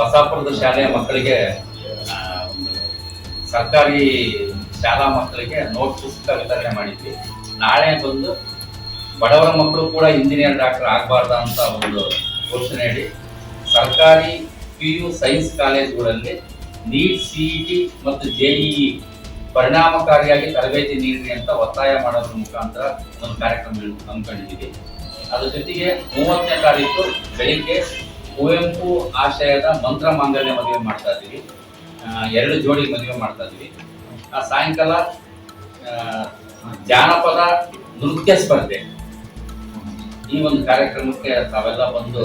ಬಸಾಪುರದ ಶಾಲೆಯ ಮಕ್ಕಳಿಗೆ ಸರ್ಕಾರಿ ಶಾಲಾ ಮಕ್ಕಳಿಗೆ ನೋಟ್ ಪುಸ್ತಕ ವಿತರಣೆ ಮಾಡಿದ್ವಿ. ನಾಳೆ ಬಂದು ಬಡವರ ಮಕ್ಕಳು ಕೂಡ ಇಂಜಿನಿಯರ್ ಡಾಕ್ಟರ್ ಆಗಬಾರ್ದ ಅಂತ ಒಂದು ಘೋಷಣೆ ಹೇಳಿ, ಸರ್ಕಾರಿ ಪಿ ಯು ಸೈನ್ಸ್ ಕಾಲೇಜುಗಳಲ್ಲಿ ನೀಟ್ ಸಿಇಟಿ ಮತ್ತು ಜೆಇಇ ಪರಿಣಾಮಕಾರಿಯಾಗಿ ತರಬೇತಿ ನೀಡಿ ಅಂತ ಒತ್ತಾಯ ಮಾಡೋದ್ರ ಮುಖಾಂತರ ಒಂದು ಕಾರ್ಯಕ್ರಮ ಹಮ್ಮಿಕೊಂಡಿದ್ದೀವಿ. ಅದ್ರ ಜೊತೆಗೆ ಮೂವತ್ತನೇ ತಾರೀಕು ಬೆಳಿಗ್ಗೆ ಕುವೆಂಪು ಆಶಯದ ಮಂತ್ರ ಮಾಂಗಲ್ಯ ಮದುವೆ ಮಾಡ್ತಾ ಇದ್ದೀವಿ. ಎರಡು ಜೋಡಿ ಮದುವೆ ಮಾಡ್ತಾ ಇದ್ದೀವಿ. ಆ ಸಾಯಂಕಾಲ ಜಾನಪದ ನೃತ್ಯ ಸ್ಪರ್ಧೆ. ಈ ಒಂದು ಕಾರ್ಯಕ್ರಮಕ್ಕೆ ತಾವೆಲ್ಲ ಬಂದು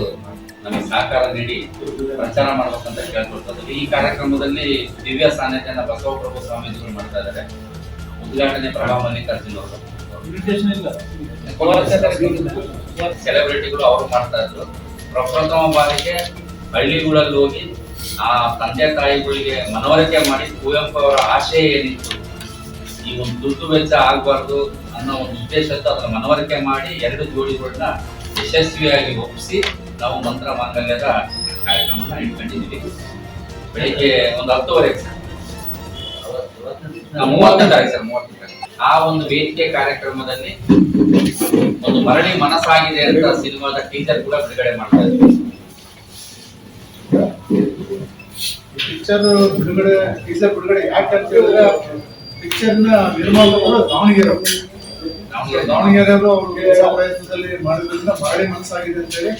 ನಮಗೆ ಸಹಕಾರ ನೀಡಿ ಪ್ರಚಾರ ಮಾಡ್ಬೇಕಂತ ಕೇಳ್ಕೊಳ್ತಾ ಇದ್ದೀವಿ ಈ ಕಾರ್ಯಕ್ರಮದಲ್ಲಿ ದಿವ್ಯ ಸಾನ್ನಿಧ್ಯನ ಬಸವಪ್ರಭು ಸ್ವಾಮೀಜಿಗಳು ಮಾಡ್ತಾ ಇದ್ದಾರೆ. ಉದ್ಘಾಟನೆ ಪ್ರಭಾ ಮಲ್ಲಿಕಾರ್ಜುನ್ ಅವರು. ಸೆಲೆಬ್ರಿಟಿಗಳು ಅವರು ಮಾಡ್ತಾ ಇದ್ರು. ಪ್ರಪ್ರಥಮ ಬಾರಿಗೆ ಹಳ್ಳಿಗಳಲ್ಲಿ ಹೋಗಿ ಆ ತಂದೆ ತಾಯಿಗಳಿಗೆ ಮನವರಿಕೆ ಮಾಡಿ ಕುವೆಂಪು ಅವರ ಆಶಯ ಏನಿತ್ತು ಈ ಒಂದು ದುಡ್ಡು ವೆಚ್ಚ ಆಗಬಾರ್ದು ಅನ್ನೋ ಒಂದು ಉದ್ದೇಶದ ಅದನ್ನು ಮನವರಿಕೆ ಮಾಡಿ ಎರಡು ಜೋಡಿಗಳನ್ನ ಯಶಸ್ವಿಯಾಗಿ ಒಪ್ಪಿಸಿ ನಾವು ಮಂತ್ರ ಮಾಂಗಲ್ಯದ ಕಾರ್ಯಕ್ರಮವನ್ನು ಇಟ್ಕೊಂಡಿದ್ದೀವಿ. ಬೆಳಿಗ್ಗೆ ಒಂದು ಹತ್ತುವರೆಗೆ ಸರ್. ಮೂವತ್ತನೇ ತಾರೀಕು ಸರ್ ಮೂವತ್ತನೇ ತಾರೀಕು. ಆ ಒಂದು ವೇದಿಕೆ ಕಾರ್ಯಕ್ರಮದಲ್ಲಿ ಒಂದು ಮರಳಿ ಮನಸ್ಸಾಗಿದೆ ಅಂತ ಸಿನಿಮಾದ ಟೀಚರ್ ಕೂಡ ಬಿಡುಗಡೆ ಮಾಡ್ತಾ ಪಿಕ್ಚರ್ ಬಿಡುಗಡೆ ಟೀಸರ್ ಬಿಡುಗಡೆ ಯಾಕೆ ಅಂತ ಹೇಳಿದ್ರೆ ಪಿಕ್ಚರ್ನ ನಿರ್ಮಾಪಕರು ದಾವಣಗೆರೆ ದಾವಣಗೆರೆ. ಅವರು ಅವ್ರಿಗೆ ಪ್ರಯತ್ನದಲ್ಲಿ ಮಾಡಿದ್ರಿಂದ ಮರಳಿ ಮನಸ್ಸಾಗಿದೆ ಅಂತ ಹೇಳಿ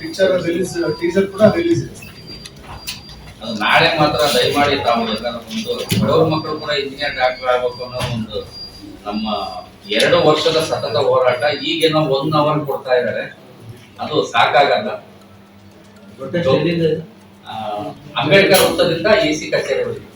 ಪಿಕ್ಚರ್ ರಿಲೀಸ್ ಟೀಸರ್ ಕೂಡ ರಿಲೀಸ್ ಇದೆ. ಅದು ನಾಳೆ ಮಾತ್ರ ದಯಮಾಡಿ ತಾವು ಎಲ್ಲರೂ ಒಂದು ಬಡವ್ರ ಮಕ್ಕಳು ಕೂಡ ಇಂಜಿನಿಯರ್ ಡಾಕ್ಟರ್ ಆಗ್ಬೇಕು ಅನ್ನೋ ಒಂದು ನಮ್ಮ ಎರಡು ವರ್ಷದ ಸತತ ಹೋರಾಟ ಈಗೇನೋ ಒನ್ ಅವರ್ ಕೊಡ್ತಾ ಇದ್ದಾರೆ. ಅದು ಸಾಕಾಗಲ್ಲ. ಅಂಬೇಡ್ಕರ್ ವೃತ್ತದಿಂದ ಎ ಸಿ ಕಚೇರಿವರೆಗೆ.